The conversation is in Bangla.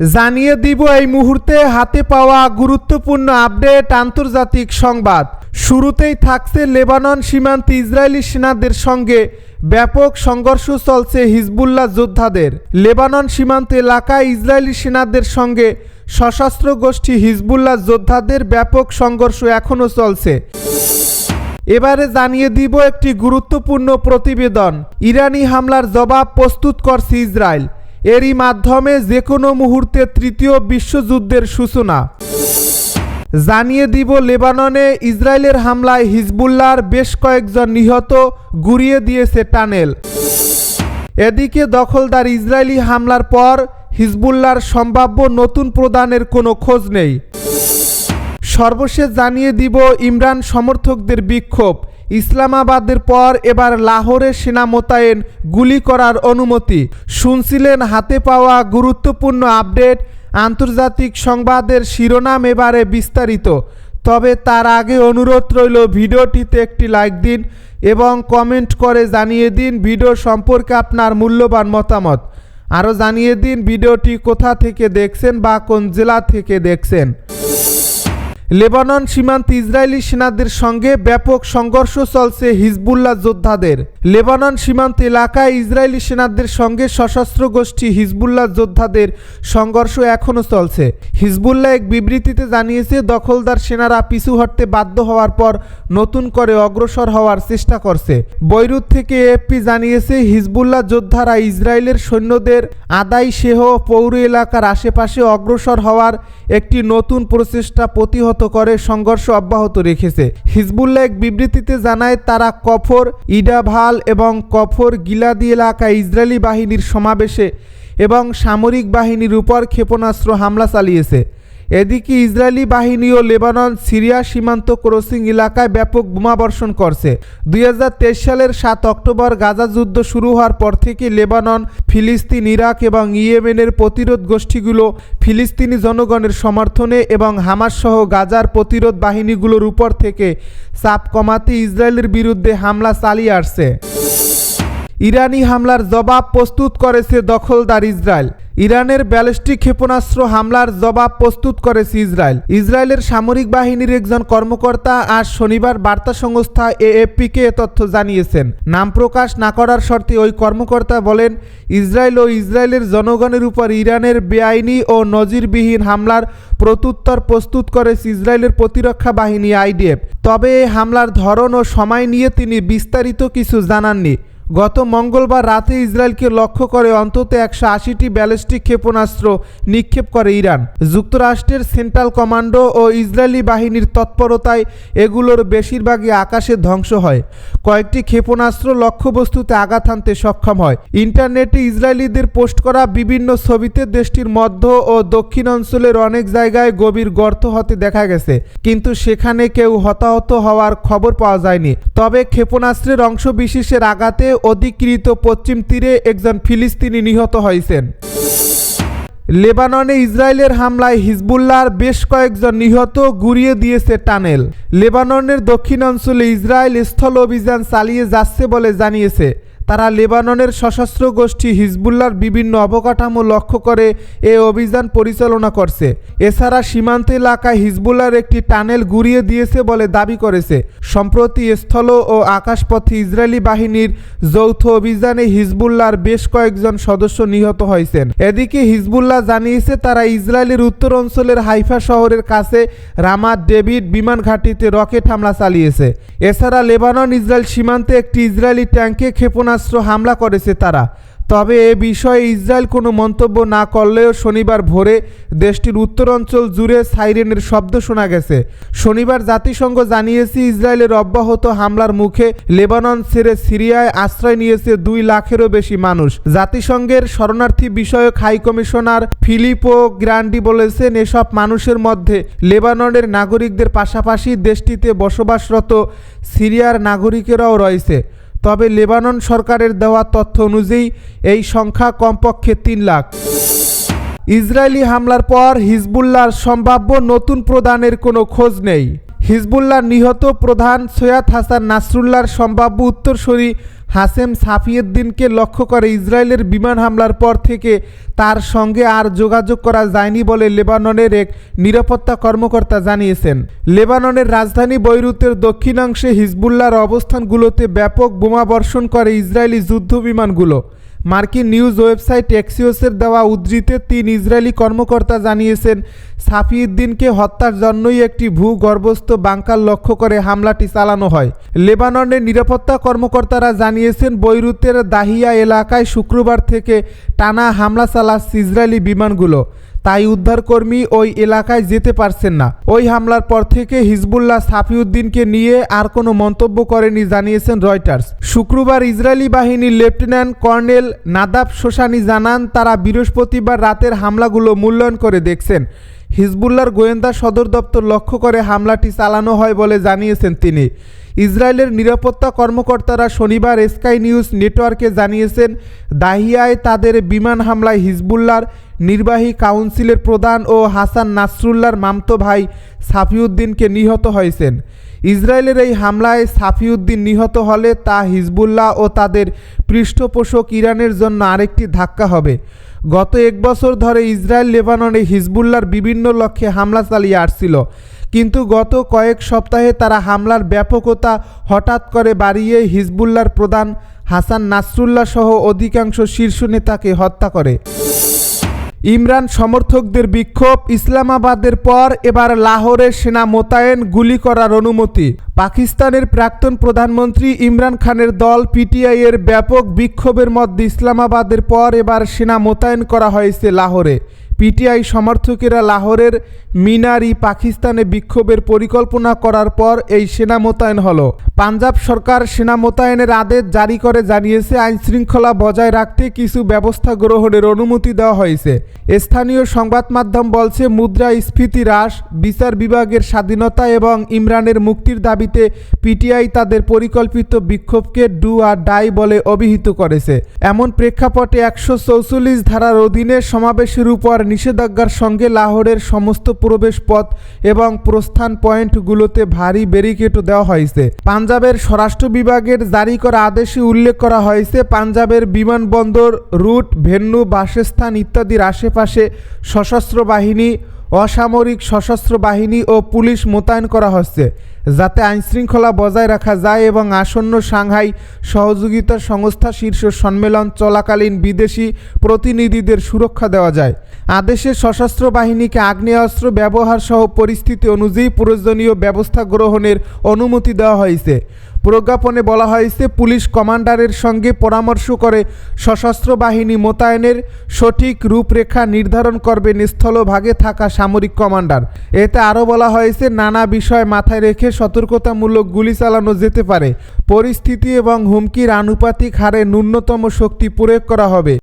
জানিয়ে দিব এই মুহূর্তে হাতে পাওয়া গুরুত্বপূর্ণ আপডেট আন্তর্জাতিক সংবাদ। শুরুতেই থাকছে লেবানন সীমান্তে ইসরায়েলি সেনাদের সঙ্গে ব্যাপক সংঘর্ষ চলছে হিজবুল্লাহ যোদ্ধাদের। লেবানন সীমান্ত এলাকায় ইসরায়েলি সেনাদের সঙ্গে সশস্ত্র গোষ্ঠী হিজবুল্লাহ যোদ্ধাদের ব্যাপক সংঘর্ষ এখনও চলছে। এবারে জানিয়ে দিব একটি গুরুত্বপূর্ণ প্রতিবেদন। ইরানি হামলার জবাব প্রস্তুত করছে ইসরায়েল। এরই মাধ্যমে যে কোনো মুহূর্তে তৃতীয় বিশ্বযুদ্ধের সূচনা। জানিয়ে দিব, লেবাননে ইসরায়েলের হামলায় হিজবুল্লাহর বেশ কয়েকজন নিহত গুড়িয়ে দিয়েছে টানেল। এদিকে দখলদার ইসরায়েলি হামলার পর হিজবুল্লাহর সম্ভাব্য নতুন প্রদানের কোনো খোঁজ নেই। সর্বশেষ জানিয়ে দিব, ইমরান সমর্থকদের বিক্ষোভ। ইসলামাবাদের পর এবার লাহোরে সেনা মোতায়েন গুলি করার অনুমতি। শুনছিলেন হাতে পাওয়া গুরুত্বপূর্ণ আপডেট, আন্তর্জাতিক সংবাদের শিরোনাম এবারে বিস্তারিত। তবে তার আগে অনুরোধ রইল ভিডিওটিতে একটি লাইক দিন এবং কমেন্ট করে জানিয়ে দিন ভিডিও সম্পর্কে আপনার মূল্যবান মতামত। আরও জানিয়ে দিন ভিডিওটি কোথা থেকে দেখছেন বা কোন জেলা থেকে দেখছেন। লেবানন সীমান্তে ইসরায়েলি সেনাদের সঙ্গে ব্যাপক সংঘর্ষ চলছে হিজবুল্লাহ যোদ্ধাদের। লেবানন সীমান্ত এলাকায় ইসরায়েলি সেনাদের সঙ্গে সশস্ত্র গোষ্ঠী হিজবুল্লাহ যোদ্ধাদের সংঘর্ষ এখনও চলছে। হিজবুল্লাহ এক বিবৃতিতে জানিয়েছে, দখলদার সেনারা পিছু হটতে বাধ্য হওয়ার পর নতুন করে অগ্রসর হওয়ার চেষ্টা করছে। বৈরুত থেকে এএফপি জানিয়েছে, হিজবুল্লাহ যোদ্ধারা ইসরায়েলের সৈন্যদের আদাই সেহ পৌর এলাকার আশেপাশে অগ্রসর হওয়ার একটি নতুন প্রচেষ্টা প্রতিহত করে সংঘর্ষ অব্যাহত রেখেছে। হিজবুল্লাহ এক বিবৃতিতে জানায়, তারা কফর, ইডাভাল এবং কফর গিলাদি এলাকায় ইসরায়েলি বাহিনীর সমাবেশে এবং সামরিক বাহিনীর উপর ক্ষেপণাস্ত্র হামলা চালিয়েছে। এদিকে ইসরায়েলি বাহিনী ও লেবানন, সিরিয়া সীমান্ত ক্রসিং এলাকায় ব্যাপক বোমাবর্ষণ করছে। দুই হাজার তেইশ সালের সাত অক্টোবর গাজা যুদ্ধ শুরু হওয়ার পর থেকে লেবানন, ফিলিস্তিন, ইরাক এবং ইয়েমেনের প্রতিরোধ গোষ্ঠীগুলো ফিলিস্তিনি জনগণের সমর্থনে এবং হামাস সহ গাজার প্রতিরোধ বাহিনীগুলোর উপর থেকে চাপ কমাতে ইসরায়েলের বিরুদ্ধে হামলা চালিয়ে আসছে। ইরানি হামলার জবাব প্রস্তুত করেছে দখলদার ইসরায়েল। ইরানের ব্যালিস্টিক ক্ষেপণাস্ত্র হামলার জবাব প্রস্তুত করেছে ইসরায়েল। ইসরায়েলের সামরিক বাহিনীর একজন কর্মকর্তা আজ শনিবার বার্তা সংস্থা এএফপিকে এ তথ্য জানিয়েছেন। নাম প্রকাশ না করার শর্তে ওই কর্মকর্তা বলেন, ইসরায়েল ও ইসরায়েলের জনগণের উপর ইরানের বেআইনি ও নজিরবিহীন হামলার প্রত্যুত্তর প্রস্তুত করেছে ইসরায়েলের প্রতিরক্ষা বাহিনী আইডিএফ। তবে এই হামলার ধরন ও সময় নিয়ে তিনি বিস্তারিত কিছু জানাননি। গত মঙ্গলবার রাতে ইসরায়েলকে লক্ষ্য করে অন্তত একশো আশিটি ব্যালিস্টিক ক্ষেপণাস্ত্র নিক্ষেপ করে ইরান। যুক্তরাষ্ট্রের সেন্ট্রাল কমান্ডো ও ইসরায়েলি বাহিনীর তৎপরতায় এগুলোর বেশিরভাগই আকাশে ধ্বংস হয়। কয়েকটি ক্ষেপণাস্ত্র লক্ষ্যবস্তুতে আঘাত হানতে সক্ষম হয়। ইন্টারনেটে ইসরায়েলিদের পোস্ট করা বিভিন্ন ছবিতে দেশটির মধ্য ও দক্ষিণ অঞ্চলের অনেক জায়গায় গভীর গর্ত হতে দেখা গেছে। কিন্তু সেখানে কেউ হতাহত হওয়ার খবর পাওয়া যায়নি। তবে ক্ষেপণাস্ত্রের অংশ বিশেষের আঘাতে অধিকৃত পশ্চিম তীরে একজন ফিলিস্তিনি নিহত হয়েছেন। লেবাননে ইসরায়েলের হামলায় হিজবুল্লাহর বেশ কয়েকজন নিহত গুড়িয়ে দিয়েছে টানেল। লেবাননের দক্ষিণ অঞ্চলে ইসরায়েল স্থল অভিযান চালিয়ে যাচ্ছে বলে জানিয়েছে। তারা লেবাননের সশস্ত্র গোষ্ঠী হিজবুল্লার বিভিন্ন অবকাঠামো লক্ষ্য করে এ অভিযান পরিচালনা করছে। এছাড়া সীমান্ত এলাকায় হিজবুল্লার একটি টানেল গুড়িয়ে দিয়েছে বলে দাবি করেছে। সম্প্রতি স্থল ও আকাশপথে ইসরায়েলি বাহিনীর যৌথ অভিযানে হিজবুল্লার বেশ কয়েকজন সদস্য নিহত হয়েছেন। এদিকে হিজবুল্লাহ জানিয়েছে, তারা ইসরায়েলের উত্তর অঞ্চলের হাইফা শহরের কাছে রামাত ডেভিড বিমান ঘাঁটিতে রকেট হামলা চালিয়েছে। এছাড়া লেবানন ইসরায়েল সীমান্তে একটি ইসরায়েলি ট্যাঙ্কে ক্ষেপণাস্ত্র হামলা করেছে তারা। তবে এ বিষয়ে ইসরায়েল কোনো মন্তব্য না করলেও শনিবার ভোরে দেশটির উত্তর অঞ্চল জুড়ে সাইরেনের শব্দ শোনা গেছে। শনিবার জাতিসংঘ জানিয়েছে, ইসরায়েলের অব্যাহত হামলার মুখে লেবানন ছেড়ে সিরিয়ায় আশ্রয় নিয়েছে দুই লাখেরও বেশি মানুষ। জাতিসংঘের শরণার্থী বিষয়ক হাই কমিশনার ফিলিপো গ্রান্ডি বলেছেন, এসব মানুষের মধ্যে লেবাননের নাগরিকদের পাশাপাশি দেশটিতে বসবাসরত সিরিয়ার নাগরিকেরাও রয়েছে। তবে লেবানন সরকারের দেওয়া তথ্য অনুযায়ী এই সংখ্যা কমপক্ষে তিন লাখ। ইসরায়েলি হামলার পর হিজবুল্লাহর সম্ভাব্য নতুন প্রদানের কোনো খোঁজ নেই। হিজবুল্লাহ নিহত প্রধান সৈয়দ হাসান নাসরুল্লাহর সম্ভাব্য উত্তরসূরি হাসেম সাফিউদ্দিনকে লক্ষ্য করে ইসরায়েলের বিমান হামলার পর থেকে তার সঙ্গে আর যোগাযোগ করা যায়নি বলে লেবাননের এক নিরাপত্তা কর্মকর্তা জানিয়েছেন। লেবাননের রাজধানী বৈরুতের দক্ষিণাংশে হিজবুল্লাহর অবস্থানগুলোতে ব্যাপক বোমাবর্ষণ করে ইসরায়েলি যুদ্ধ বিমানগুলো। মার্কিন নিউজ ওয়েবসাইট এক্সিওসের দেওয়া উদ্ধৃতে তিন ইসরায়েলি কর্মকর্তা জানিয়েছেন, সাফিউদ্দিনকে হত্যার জন্যই একটি ভূগর্ভস্থ বাংকার লক্ষ্য করে হামলাটি চালানো হয়। লেবাননের নিরাপত্তা কর্মকর্তারা জানিয়েছেন, বৈরুতের দাহিয়া এলাকায় শুক্রবার থেকে টানা হামলা চালাচ্ছে ইসরায়েলি বিমানগুলো। তাই উদ্ধারকর্মী ওই এলাকায় যেতে পারছেন না। ওই হামলার পর থেকে হিজবুল্লাহ সাফিউদ্দিনকে নিয়ে আর কোনো মন্তব্য করেনি জানিয়েছেন রয়টার্স। শুক্রবার ইসরায়েলি বাহিনীর লেফটেন্যান্ট কর্নেল নাদাব শোসানি জানান, তারা বৃহস্পতিবার রাতের হামলাগুলো মূল্যায়ন করে দেখছেন। হিজবুল্লার গোয়েন্দা সদর দপ্তর লক্ষ্য করে হামলাটি চালানো হয় বলে জানিয়েছেন তিনি। ইসরায়েলের নিরাপত্তা কর্মকর্তারা শনিবার স্কাই নিউজ নেটওয়ার্কে জানিয়েছেন, দাহিয়ায় তাদের বিমান হামলায় হিজবুল্লার নির্বাহী কাউন্সিলের প্রধান ও হাসান নাসরুল্লার মামতো ভাই সাফিউদ্দিনকে নিহত হয়েছেন। ইসরায়েলের এই হামলায় সাফিউদ্দিন নিহত হলে তা হিজবুল্লাহ ও তাদের পৃষ্ঠপোষক ইরানের জন্য আরেকটি ধাক্কা হবে। গত এক বছর ধরে ইসরায়েল লেবাননে হিজবুল্লার বিভিন্ন লক্ষ্যে হামলা চালিয়ে আসছিল। কিন্তু গত কয়েক সপ্তাহে তারা হামলার ব্যাপকতা হঠাৎ করে বাড়িয়ে হিজবুল্লার প্রধান হাসান নাসরুল্লাহ সহ অধিকাংশ শীর্ষ নেতাকে হত্যা করে। ইমরান সমর্থকদের বিক্ষোভ ইসলামাবাদের পর এবার লাহোরে সেনা মোতায়েন গুলি করার অনুমতি। পাকিস্তানের প্রাক্তন প্রধানমন্ত্রী ইমরান খানের দল পিটিআই এর ব্যাপক বিক্ষোভের মধ্যে ইসলামাবাদের পর এবার সেনা মোতায়েন করা হয়েছে লাহোরে। পিটিআই সমর্থকেরা লাহোরের মিনারি পাকিস্তানে বিক্ষোভের পরিকল্পনা করার পর এই সেনা মোতায়েন হলো। পাঞ্জাব সরকার সেনা মোতায়েনের আদেশ জারি করে জানিয়েছে, আইনশৃঙ্খলা বজায় রাখতে কিছু ব্যবস্থা গ্রহণের অনুমতি দেওয়া হয়েছে। স্থানীয় সংবাদ মাধ্যম বলছে মুদ্রাস্ফীতি হ্রাস, বিচার বিভাগের স্বাধীনতা এবং ইমরানের মুক্তির দাবিতে পিটিআই তাদের পরিকল্পিত বিক্ষোভকে ডু আর ডাই বলে অভিহিত করেছে। এমন প্রেক্ষাপটে একশো চৌচল্লিশ ধারার অধীনে সমাবেশের উপর নিষেধাজ্ঞার সঙ্গে লাহোরের সমস্ত প্রবেশ পথ এবং প্রস্থান পয়েন্টগুলোতে ভারী ব্যারিকেডও দেওয়া হয়েছে। পাঞ্জাবের স্বরাষ্ট্র বিভাগের জারি করা আদেশে উল্লেখ করা হয়েছে, পাঞ্জাবের বিমানবন্দর, রুট, ভেন্যু, বাসস্থান ইত্যাদির আশেপাশে সশস্ত্র বাহিনী, অসামরিক সশস্ত্র বাহিনী ও পুলিশ মোতায়েন করা হচ্ছে। যাতে আইনশৃঙ্খলা বজায় রাখা যায় এবং আসন্ন সাংহাই সহযোগিতা সংস্থা শীর্ষ সম্মেলন চলাকালীন বিদেশি প্রতিনিধিদের সুরক্ষা দেওয়া যায়। আদেশে সশস্ত্র বাহিনীকে আগ্নেয়াস্ত্র ব্যবহার সহ পরিস্থিতি অনুযায়ী প্রয়োজনীয় ব্যবস্থা গ্রহণের অনুমতি দেওয়া হয়েছে। প্রজ্ঞাপনে বলা হয়েছে, পুলিশ কমান্ডারের সঙ্গে পরামর্শ করে সশস্ত্র বাহিনী মোতায়েনের সঠিক রূপরেখা নির্ধারণ করবেন স্থলভাগে থাকা সামরিক কমান্ডার। এতে আরও বলা হয়েছে, নানা বিষয় মাথায় রেখে সতর্কতামূলক গুলি চালানো যেতে পারে। পরিস্থিতি এবং হুমকির আনুপাতিক হারে ন্যূনতম শক্তি প্রয়োগ করা হবে।